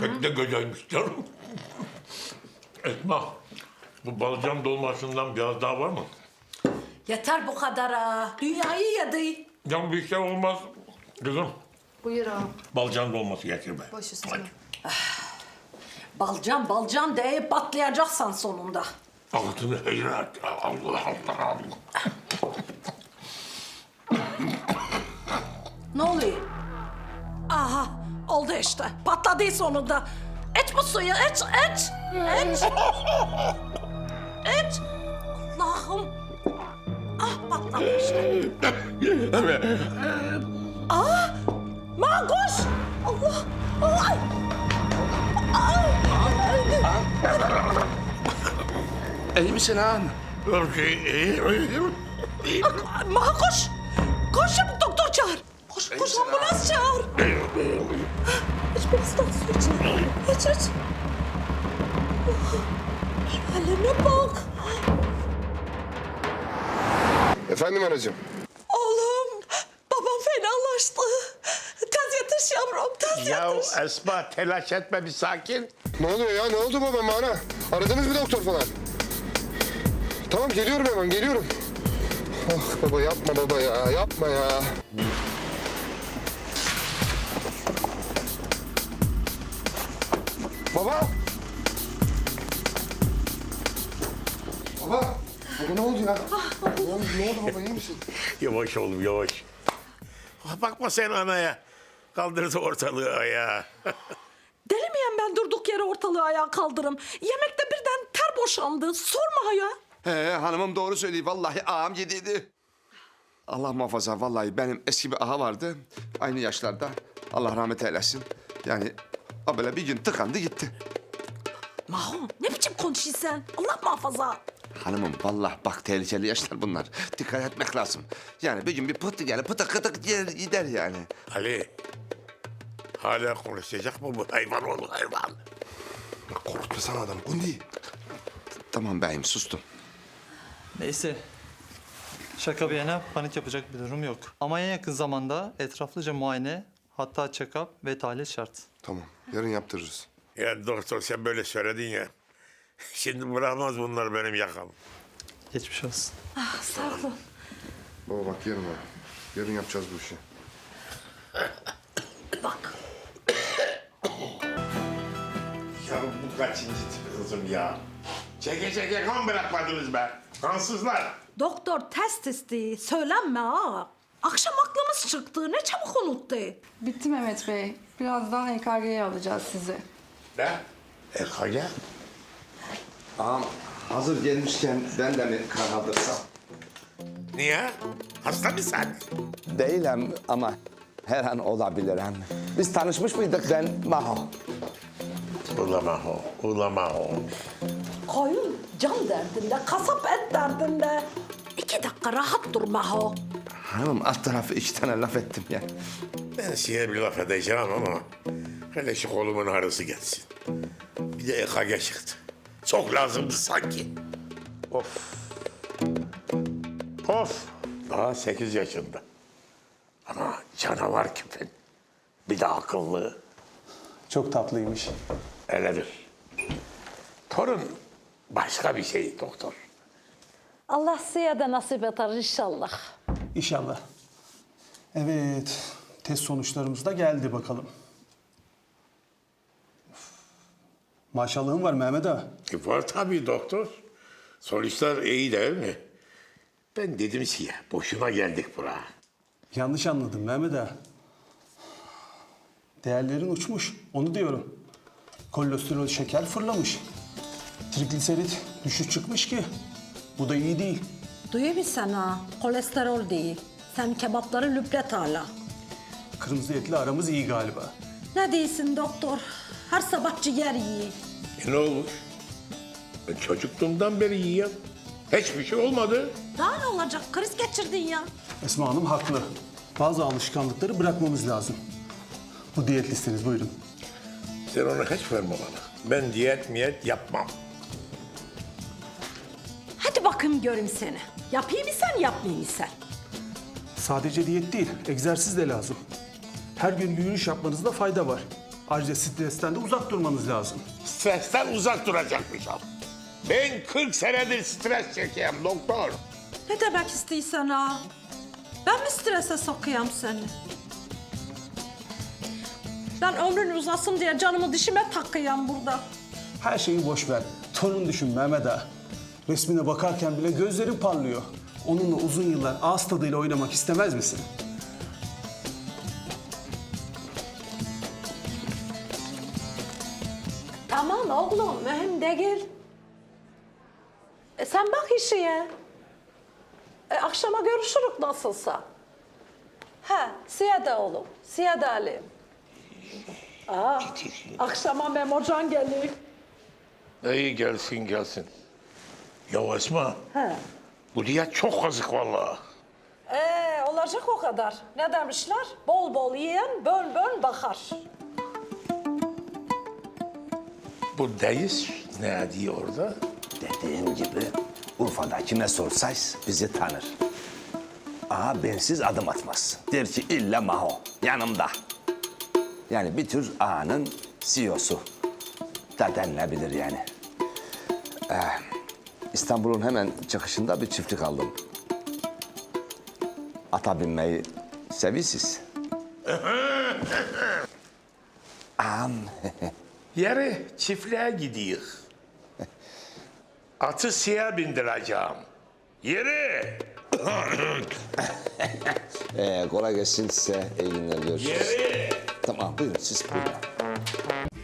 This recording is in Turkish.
Pek de güzelmiş canım. Esma, bu balcan dolmasından biraz daha var mı? Yeter bu kadar ha. Dünyayı yedi. Ya bir şey olmaz. Kızım, Buyur ağam. balcan dolması getir be. Baş üstüne. Balcan balcan deyip patlayacaksan sonunda. Altını heyret. Allah Allah. Ne işte. Patladı sonunda. İç bu suyu iç iç. İç. iç. Allah'ım. Ah patladı işte. Aa, ma koş. Allah. Ay. İyi misin ağam? Her şey iyi. iyi. Ma koş. Koş çabuk doktor çağır. Koş koş ambulans çağır. İç biraz daha su iç. İç iç. Halime bak. Efendim anacığım. Oğlum, babam fenalaştı. Tez yetiş yavrum, tez Ya yetiş. Esma telaş etme bir sakin. Ne oluyor ya? Ne oldu babama ana? Aradınız mı doktor falan? Tamam geliyorum hemen geliyorum. Ah baba yapma baba ya yapma ya. Baba. Baba. Baba ne oldu ya? ne oldu, ne oldu baba iyi misin? Yavaş oğlum yavaş. Bakma sen anaya. Kaldırdı ortalığı ayağa. Deli miyim ben durduk yere ortalığı ayağa kaldırım. Yemekte birden ter boşandı. Sorma ya. He hanımım doğru söylüyor. Vallahi ağam yediydi. Allah muhafaza vallahi benim eski bir ağa vardı. Aynı yaşlarda. Allah rahmet eylesin. Yani o böyle bir gün tıkandı gitti. Maho ne biçim konuşuyorsun sen? Allah muhafaza. Hanımım vallahi bak tehlikeli yaşlar bunlar. Dikkat etmek lazım. Yani bir gün bir pıhtı gelir pıtık kıtık yer, gider yani. Ali. Hala konuşacak mı bu hayvan oğlu hayvan? Korkutmasana adam. Gundi. Tamam beyim sustum. Neyse. Şaka bir yana panik yapacak bir durum yok. Ama en yakın zamanda etraflıca muayene, hatta check-up ve tahlil şart. Tamam yarın yaptırırız. Ya doktor sen böyle söyledin ya. Şimdi bırakmaz bunlar benim yakam. Geçmiş olsun. Sağ olun. Baba bak yarın ha. Yarın yapacağız bu işi. Bak. Ya bu kaçıncı tipi kızım ya? Çeke çeke kan bırakmadınız be. Kansızlar. Doktor test isteği. Söylenme ha. Akşam aklımız çıktı. Ne çabuk unuttu. Bitti Mehmet Bey. Birazdan EKG'ye alacağız sizi. Ne? EKG? Ağam hazır gelmişken ben de mi kan aldırsam? Niye? Hasta mısın? Değilim ama her an olabilirim. Biz tanışmış mıydık ben Maho? Ulama o, ulama o. Koyun can derdinde, kasap et derdinde. İki dakika rahat dur Maho. Hanım alt tarafı iki tane laf ettim ya. Ben size bir laf edeceğim ama hele şu kolumun ağrısı geçsin. Bir de EKG çıktı. Çok lazımdı sanki. Of. Of. Daha sekiz yaşında. Ama canavar küpün. Bir de akıllı. Çok tatlıymış. Öyledir. Torun başka bir şey doktor. Allah size de nasip eder inşallah. İnşallah. Evet. Test sonuçlarımız da geldi bakalım. Maşallahın var Mehmet ağa. E var tabii doktor. Sonuçlar iyi değil mi? Ben dedim ki boşuna geldik buraya. Yanlış anladım Mehmet ağa. Değerlerin uçmuş. Onu diyorum. Kolesterol şeker fırlamış. Trigliserit düşük çıkmış ki. Bu da iyi değil. Duyuyor musun ha? Kolesterol değil. Sen kebapları lüplet hala. Kırmızı etli aramız iyi galiba. Ne değilsin doktor? Her sabah ciğer yiyin. E ne olmuş? Ben çocukluğumdan beri yiyorum. Hiçbir şey olmadı. Daha ne olacak? Kriz geçirdin ya. Esma Hanım haklı. Bazı alışkanlıkları bırakmamız lazım. Bu diyet listeniz buyurun. Sen onu hiç verme bana. Ben diyet miyet yapmam. Hadi bakayım göreyim seni. Yapayım mı sen, yapmayayım mı sen? Sadece diyet değil, egzersiz de lazım. Her gün yürüyüş yapmanızda fayda var. Ayrıca stresten de uzak durmanız lazım. Stresten uzak duracakmışım. Ben 40 senedir stres çekeyim doktor. Ne demek istiyorsun ha? Ben mi strese sokuyam seni? Ben ömrün uzasın diye canımı dişime takıyam burada. Her şeyi boş ver. Torun düşün Mehmet ağa. Resmine bakarken bile gözlerin parlıyor. Onunla uzun yıllar ağız tadıyla oynamak istemez misin? Tamam oğlum, mühim değil. E sen bak işe. E, akşama görüşürük nasılsa. He, Siyade oğlum, Siyade Ali. Aa, akşama Memocan gelir. İyi gelsin gelsin. Ya Esma, He. Bu diye çok kazık vallahi. Ee, olacak o kadar. Ne demişler? Bol bol yiyen böl böl bakar. Bu deyiz ne diyor orada? Dediğim gibi Urfa'da kime sorsays bizi tanır. Ağa bensiz adım atmaz. Der ki illa Maho yanımda. Yani bir tür ağanın CEO'su da denilebilir yani. Ee, İstanbul'un hemen çıkışında bir çiftlik aldım. Ata binmeyi seviyorsunuz. Ağam Yarı çiftliğe gidiyor. Atı siyah bindireceğim. Yürü. ee, kolay gelsin size. İyi günler görüşürüz. Yürü. Tamam buyurun siz buyurun.